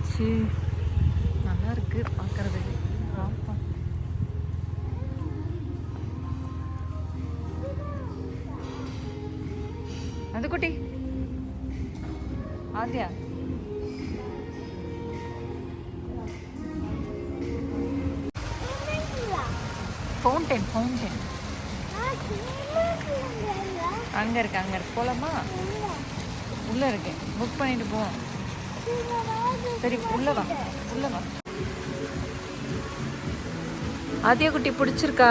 வந்தாச்சு நல்லா இருக்கு பார்க்கறதுக்கு பார்ப்போம் அது குட்டி ஆத்யா ஃபவுண்டைன் ஃபவுண்டைன் அங்கே இருக்கு அங்கே இருக்கு. போகலாமா உள்ளே இருக்கேன். புக் பண்ணிட்டு போவோம் சரி உள்ள வா உள்ள வா. ஆதியா குட்டி பிடிச்சிருக்கா?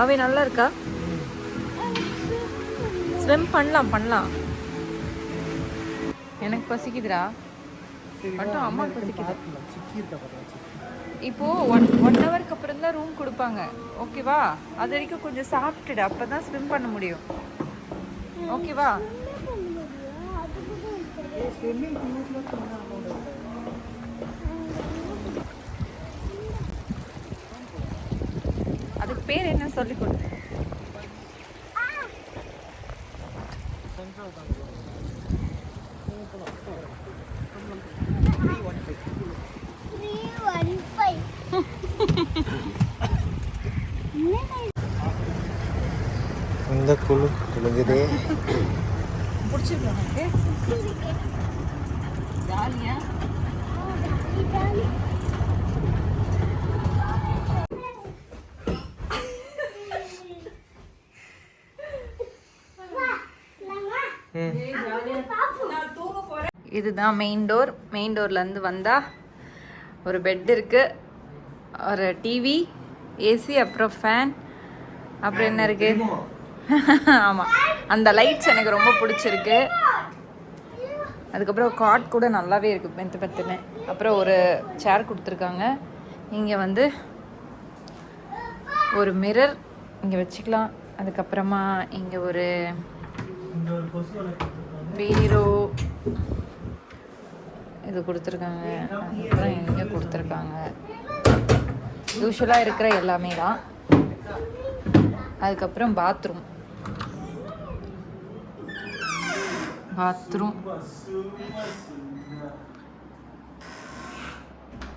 அவை நல்லா இருக்கா? ஸ்விம் பண்ணலாம் பண்ணலாம். எனக்கு பசிக்குதுடா. மட்டும் அம்மா பசிக்குது. இப்போ ஒன் ஒன் ஹவருக்கு அப்புறம் தான் ரூம் கொடுப்பாங்க. ஓகேவா அது வரைக்கும் கொஞ்சம் சாப்பிட்டுடு அப்பதான் ஸ்விம் பண்ண முடியும். ஓகேவா அதுக்கு பேர் என்ன சொல்லி கொடு. இந்த குழு குழுங்குதே பிடிச்சிருக்கா உனக்கு? ஜாலியா? இதுதான் மெயின் டோர் மெயின் டோர்லேருந்து வந்தால் ஒரு பெட் இருக்குது ஒரு டிவி ஏசி அப்புறம் ஃபேன் அப்புறம் என்ன இருக்குது ஆமாம் அந்த லைட்ஸ் எனக்கு ரொம்ப பிடிச்சிருக்கு. அதுக்கப்புறம் காட் கூட நல்லாவே இருக்குது பெத்து பெத்துன்னு அப்புறம் ஒரு சேர் கொடுத்துருக்காங்க. இங்கே வந்து ஒரு மிரர் இங்கே வச்சுக்கலாம். அதுக்கப்புறமா இங்கே ஒரு பீரோ இது கொடுத்துருக்காங்க. அதுக்கப்புறம் இங்கே கொடுத்துருக்காங்க. யூஸ்வலாக இருக்கிற எல்லாமே தான். அதுக்கப்புறம் பாத்ரூம் பாத்ரூம்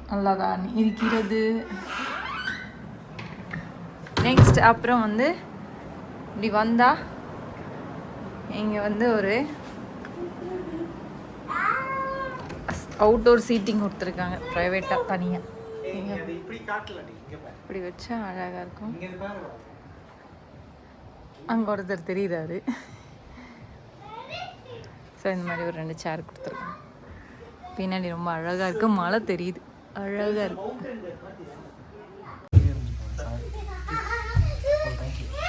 நல்லாதான் இருக்கிறது. நெக்ஸ்ட் அப்புறம் வந்து இப்படி வந்தா இங்கே வந்து ஒரு அவுட்டோர் சீட்டிங் கொடுத்துருக்காங்க. ப்ரைவேட்டாக தனியாக இப்படி வச்சா அழகாக இருக்கும். அங்கே ஒருத்தர் தெரியுறாரு. ஸோ இந்த மாதிரி ஒரு ரெண்டு சேர் கொடுத்துருக்காங்க பின்னாடி ரொம்ப அழகாக இருக்கு. மழை தெரியுது. அழகாக இருக்கு.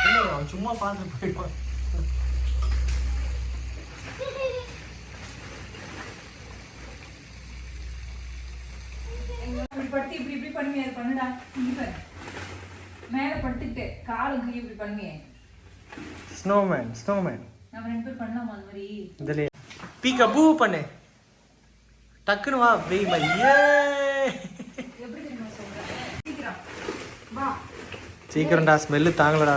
இல்ல, அவன் சும்மா பார்த்துட்டு போயிடுவான் படுத்து இப்படி இப்படி பண்ணுவியா பண்ணுடா. இங்க மேலே படுத்துக்கிட்டு காலுக்கு இப்படி பண்ணுவியே ஸ்னோமேன் ஸ்னோமேன் நம்ம ரெண்டு பேர் பண்ணலாமா அந்த மாதிரி? இதுல பீக்கா பூ பண்ணு. டக்குன்னு வா வெய் மை ஏ. எப்படி தெரியுமா சொல்றேன்? சீக்கிரம் வா. சீக்கிரம்டா ஸ்மெல்லு தாங்கலடா.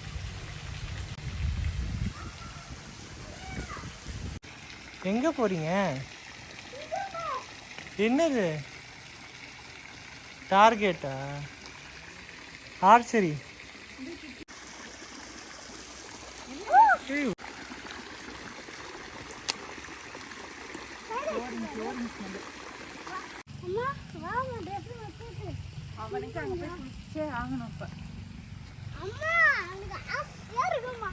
எங்க போறீங்க? என்னது? டார்கெட்டா ஆர்ச்சரி அவனுக்கு அங்க போய் குளிச்சே ஆகணும் இப்ப அம்மா அங்க ஆசையா இருக்குமா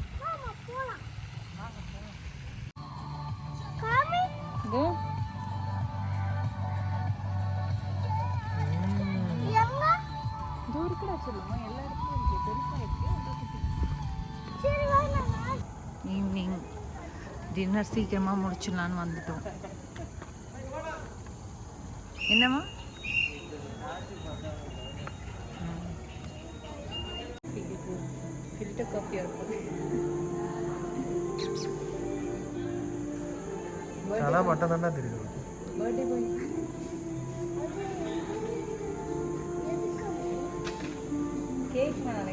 இருக்குது இருக்குடா சொல்லுவோம் எல்லா இடத்துலையும் இருக்குது பெருசாக இருக்குது ஈவினிங். டின்னர் சீக்கிரமாக முடிச்சிடலான்னு வந்துட்டோம். என்னம்மா? ஃபில்டர் காஃபியாக இருக்கும். கதை மட்டும் தானே தெரியும் கேக் பண்ண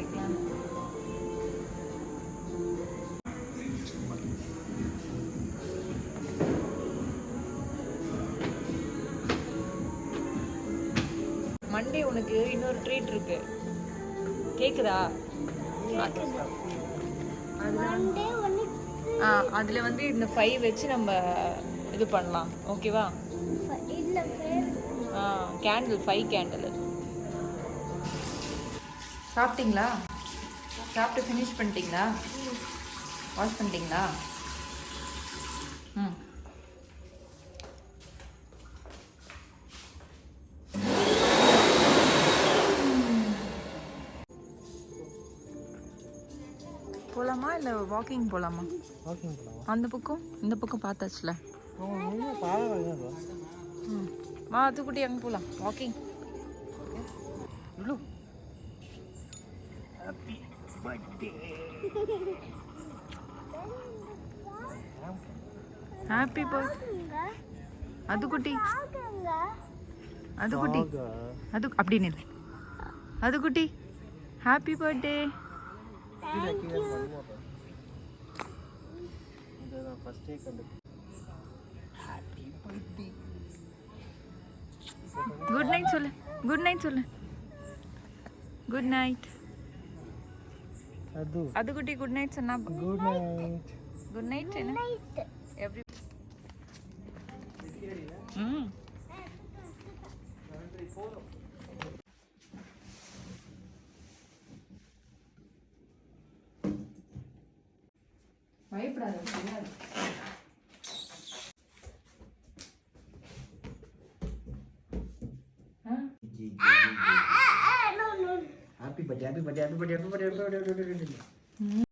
மண்டே உனக்கு இன்னொரு ட்ரீட் இருக்கு. கேக்குதா? மண்டே அதில் வந்து இந்த ஃபைவ் வச்சு நம்ம இது பண்ணலாம். ஓகேவா இல்லை ஆ கேண்டில் ஃபைவ் கேண்டில் சாப்பிட்டீங்களா? சாப்பிட்டு ஃபினிஷ் பண்ணிட்டீங்களா? வாஷ் பண்ணிட்டீங்களா? இல்லை வாக்கிங் போகலாமா வாக்கிங் போலாமா அந்த பக்கம் இந்த பக்கம் பார்த்தாச்சுல ம் வா அதுக்குட்டி அங்கே போகலாம் வாக்கிங் ஹாப்பி பர்த் அது குட்டி அது குட்டி அது அப்படி நில் அது குட்டி ஹாப்பி பர்த்டே ஃபர்ஸ்ட் டே கண்டு குட் நைட் சொல்லு குட் நைட் சொல்லு குட் நைட் அது அது குட்டி குட் நைட் சொன்னா குட் நைட் குட் நைட் என்ன எவ்ரி ம் பயப்படாத தெரியாது happy birthday happy birthday happy birthday happy birthday happy birthday